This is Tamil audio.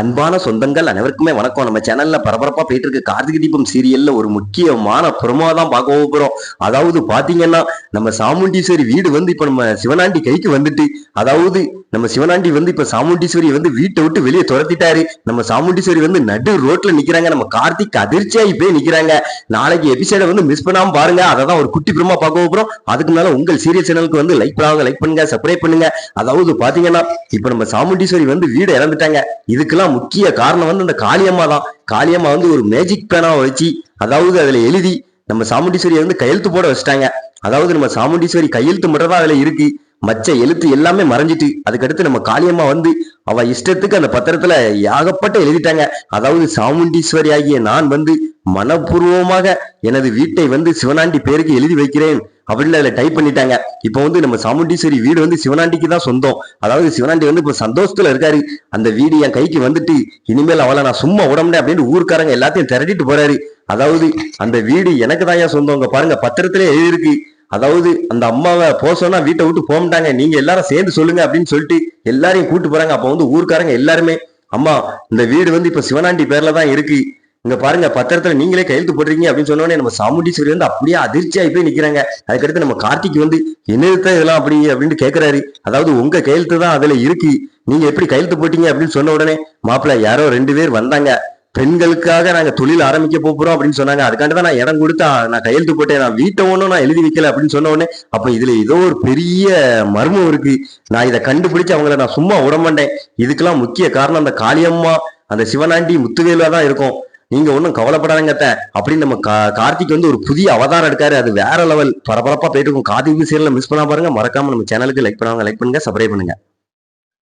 அன்பான சொந்தங்கள் அனைவருக்குமே வணக்கம். நம்ம சேனல்ல பரபரப்பா போயிட்டு இருக்க கார்த்திகை தீபம் சீரியல்ல ஒரு முக்கியமான பிரமோ தான் பார்க்க போகிறோம். அதாவது பாத்தீங்கன்னா நம்ம சாமுண்டீஸ்வரி வீடு வந்து இப்ப நம்ம சிவனாண்டி கைக்கு வந்துட்டு அதாவது நம்ம சிவனாண்டி வந்து இப்ப சாமுண்டீஸ்வரி வந்து வீட்டை விட்டு வெளியே துரத்திட்டாரு. நம்ம சாமுண்டீஸ்வரி வந்து நடு ரோட்ல நிக்கிறாங்க. நம்ம கார்த்திக் அதிர்ச்சியாகி போய் நிக்கிறாங்க. நாளைக்கு எபிசோட வந்து மிஸ் பண்ணாம பாருங்க. அதை தான் ஒரு குட்டி பிரமா பார்க்க போறோம் அதுக்கு மேல உங்கள் சீரியல் சேனலுக்கு வந்து லைக் பண்ணாங்க லைக் பண்ணுங்க சப்ஸ்கிரைப் பண்ணுங்க. அதாவது பாத்தீங்கன்னா இப்ப நம்ம சாமுண்டீஸ்வரி வந்து வீடு இறந்துட்டாங்க. இதுக்கெல்லாம் முக்கிய காரணம் வந்து அந்த காளியம்மா தான். காளியம்மா வந்து ஒரு மேஜிக் பேனாவை வச்சு அதாவது அதுல எழுதி நம்ம சாமுண்டீஸ்வரியை வந்து கையெழுத்து போட வச்சிட்டாங்க. அதாவது நம்ம சாமுண்டீஸ்வரி கையெழுத்து மட்டும் தான் அதுல இருக்கு. மச்ச எழுத்து எல்லாமே மறைஞ்சிட்டு அதுக்கடுத்து நம்ம காளியம்மா வந்து அவ இஷ்டத்துக்கு அந்த பத்திரத்துல ஏகப்பட்ட எழுதிட்டாங்க. அதாவது சாமுண்டீஸ்வரி ஆகிய நான் வந்து மனப்பூர்வமாக எனது வீட்டை வந்து சிவனாண்டி பேருக்கு எழுதி வைக்கிறேன் அப்படின்னு அதில் டைப் பண்ணிட்டாங்க. இப்போ வந்து நம்ம சாமுண்டீஸ்வரி வீடு வந்து சிவனாண்டிக்கு தான் சொந்தம். அதாவது சிவனாண்டி வந்து இப்போ சந்தோஷத்தில் இருக்காரு. அந்த வீடு என் கைக்கு வந்துட்டு இனிமேல் அவளை நான் சும்மா உடம்புனே அப்படின்னு ஊருக்காரங்க எல்லாத்தையும் திரட்டிட்டு போறாரு. அதாவது அந்த வீடு எனக்கு தான் ஏன் சொந்தம்? இங்க பாருங்க பத்திரத்திலே எழுதியிருக்கு. அதாவது அந்த அம்மாவை போக சொன்னா வீட்டை விட்டு போக மாட்டாங்க. நீங்க எல்லாரும் சேர்ந்து சொல்லுங்க அப்படின்னு சொல்லிட்டு எல்லாரையும் கூட்டு போறாங்க. அப்போ வந்து ஊருக்காரங்க எல்லாருமே அம்மா இந்த வீடு வந்து இப்ப சிவனாண்டி பேர்ல தான் இருக்கு. இங்க பாருங்க பத்திரத்துல நீங்களே கையெழுத்து போடுறீங்க அப்படின்னு சொன்னோடனே நம்ம சாமுண்டீஸ்வரி வந்து அப்படியே அதிர்ச்சியாகி போய் நிக்கிறாங்க. அதுக்கடுத்து நம்ம கார்த்திக் வந்து என்னதான் இதெல்லாம் அப்படி அப்படின்னு கேக்குறாரு. அதாவது உங்க கையெழுத்து தான் அதுல இருக்கு. நீங்க எப்படி கையெழுத்து போட்டீங்க அப்படின்னு சொன்ன உடனே மாப்பிள்ள யாரோ ரெண்டு பேர் வந்தாங்க. பெண்களுக்காக நாங்க தொழில் ஆரம்பிக்க போறோம் அப்படின்னு சொன்னாங்க. அதுக்காண்டி தான் நான் இடம் கொடுத்தா நான் கையெழுத்து போட்டேன். நான் வீட்டை ஒன்றும் நான் எழுதி வைக்கல அப்படின்னு சொன்ன உடனே அப்ப இதுல ஏதோ ஒரு பெரிய மர்மம் இருக்கு. நான் இதை கண்டுபிடிச்சு அவங்கள நான் சும்மா விட மாட்டேன். இதுக்கெல்லாம் முக்கிய காரணம் அந்த காளியம்மா அந்த சிவனாண்டி முத்துவேலா தான் இருக்கும். நீங்க ஒன்றும் கவலைப்படாதங்கத்த. அப்படின்னு நம்ம கார்த்திக் வந்து ஒரு புதிய அவதாரம் எடுக்காரு. அது வேற லெவல் பரபரப்பா போயிட்டு இருக்கும். கார்த்திக் சீரியல் மிஸ் பண்ணா பாருங்க. மறக்காம நம்ம சேனலுக்கு லைக் பண்ணுவாங்க லைக் பண்ணுங்க சப்ஸ்கிரைப் பண்ணுங்க.